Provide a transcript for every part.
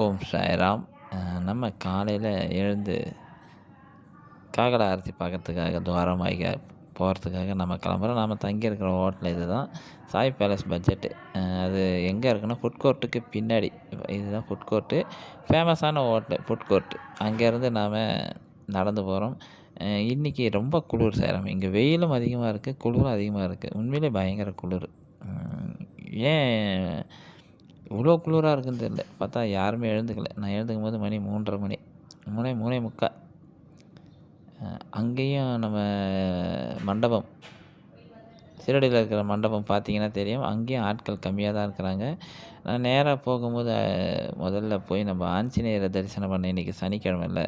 ஓம் சாய்ராம். நம்ம காலையில் எழுந்து காக்கடா ஆரத்தி பார்க்கறதுக்காக துவாரமாக போகிறதுக்காக நம்ம கிளம்புறோம். நம்ம தங்கியிருக்கிற ஹோட்டல் இது தான் சாய் பேலஸ் பட்ஜெட்டு. அது எங்கே இருக்குன்னா ஃபுட் கோர்ட்டுக்கு பின்னாடி. இதுதான் ஃபுட் கோர்ட்டு ஃபேமஸான ஹோட்டல் ஃபுட் கோர்ட்டு அங்கேருந்து நாம் நடந்து போகிறோம் இன்றைக்கி ரொம்ப குளிர் சேரம் இங்கே வெயிலும் அதிகமாக இருக்குது குளிரும் அதிகமாக இருக்குது உண்மையிலே பயங்கர குளிர். ஏன் இவ்வளோ குளிராக இருக்குன்னு தெரியல. பார்த்தா யாருமே எழுந்துக்கல. நான் எழுந்துக்கும் போது மணி மூன்றரை மணி. மூணே மூணே முக்கால் அங்கேயும் நம்ம மண்டபம் சீரடியில் இருக்கிற மண்டபம் பார்த்தீங்கன்னா தெரியும். அங்கேயும் ஆட்கள் கம்மியாக தான் இருக்கிறாங்க. நான் நேராக போகும்போது முதல்ல போய் நம்ம ஆஞ்சநேயரை தரிசனம் பண்ண இன்றைக்கி சனிக்கிழமைல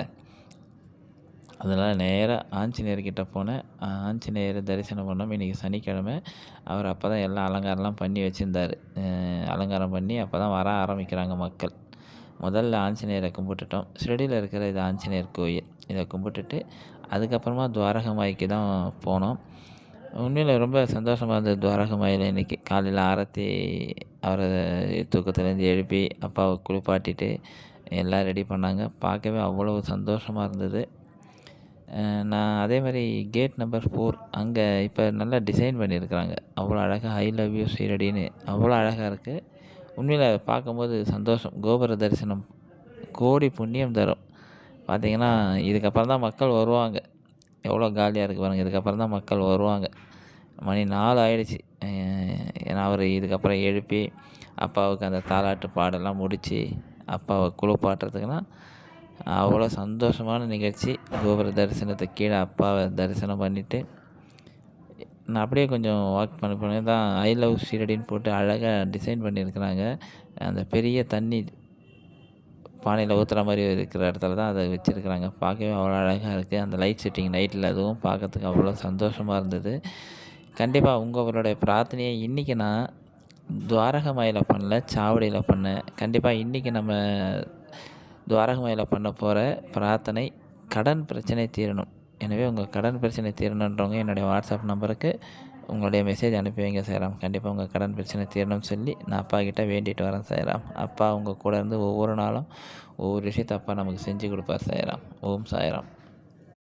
அதனால் நேராக ஆஞ்சநேயர்கிட்ட போனேன். ஆஞ்சநேயர் தரிசனம் பண்ணோம். இன்றைக்கி சனிக்கிழமை. அவர் அப்போ தான் எல்லாம் அலங்காரம்லாம் பண்ணி வச்சுருந்தார். அலங்காரம் பண்ணி அப்போ தான் வர ஆரம்பிக்கிறாங்க மக்கள். முதல்ல ஆஞ்சநேயரை கும்பிட்டுட்டோம். ஷிரடியில் இருக்கிற இது ஆஞ்சநேயர் கோயில். இதை கும்பிட்டுட்டு அதுக்கப்புறமா துவாரகமாய்க்கு தான் போனோம். உண்மையில் ரொம்ப சந்தோஷமாக இருந்தது துவாரகமாயில் இன்றைக்கி காலையில் ஆரத்தி அவரை தூக்கத்துலேருந்து எழுப்பி அப்பாவை குளிப்பாட்டிட்டு எல்லாம் ரெடி பண்ணாங்க. பார்க்கவே அவ்வளோ சந்தோஷமாக இருந்தது. நான் அதே மாதிரி கேட் நம்பர் ஃபோர் அங்கே இப்போ நல்லா டிசைன் பண்ணியிருக்கிறாங்க. அவ்வளோ அழகாக ஐ லவ் யூ சீரடின்னு அவ்வளோ அழகாக இருக்குது உண்மையில் பார்க்கும்போது சந்தோஷம். கோபுர தரிசனம். கோடி புண்ணியம் தரும். பார்த்திங்கன்னா இதுக்கப்புறம் தான் மக்கள் வருவாங்க. எவ்வளோ காலியாக இருக்குது பாருங்கள் இதுக்கப்புறம் தான் மக்கள் வருவாங்க. மணி நாலு ஆயிடுச்சு. ஏன்னா அவர் இதுக்கப்புறம் எழுப்பி அப்பாவுக்கு அந்த தாலாட்டு பாடெல்லாம் முடித்து அப்பாவை குளிப்பாட்டுறதுக்குன்னா அவ்வளோ சந்தோஷமான நிகழ்ச்சி. கோபுர தரிசனத்தை கீழே அப்பாவை தரிசனம் பண்ணிவிட்டு நான் அப்படியே கொஞ்சம் வாக் பண்ண போனேன். தான் ஐ லவ் ஷீரடின்னு போட்டு அழகாக டிசைன் பண்ணியிருக்கிறாங்க. அந்த பெரிய தண்ணி பானையில் ஊற்றுற மாதிரி இருக்கிற இடத்துல தான் அதை வச்சுருக்கிறாங்க. பார்க்கவே அவ்வளோ அழகாக இருக்குது அந்த லைட் செட்டிங் நைட்டில் அதுவும் பார்க்கறதுக்கு அவ்வளோ சந்தோஷமாக இருந்தது. கண்டிப்பாக உங்களுடைய பிரார்த்தனையை இன்றைக்கி நான் துவாரகமாயில் பண்ணல சாவடியில் பண்ணேன். கண்டிப்பாக இன்றைக்கி நம்ம துவாரகமாயில் பண்ண போகிற பிரார்த்தனை கடன் பிரச்சனை தீரணும். எனவே உங்கள் கடன் பிரச்சனை தீரணுன்றவங்க என்னுடைய வாட்ஸ்அப் நம்பருக்கு உங்களுடைய மெசேஜ் அனுப்பி வைங்க சேராம் கண்டிப்பாக உங்கள் கடன் பிரச்சனை தீரணும்னு சொல்லி நான் அப்பா கிட்டே வேண்டிட்டு வரேன் சேராம் அப்பா உங்கள் கூட இருந்து ஒவ்வொரு நாளும் ஒவ்வொரு விஷயத்தை அப்பா நமக்கு செஞ்சு கொடுப்பார் சேராம் ஓம் சாயராம்.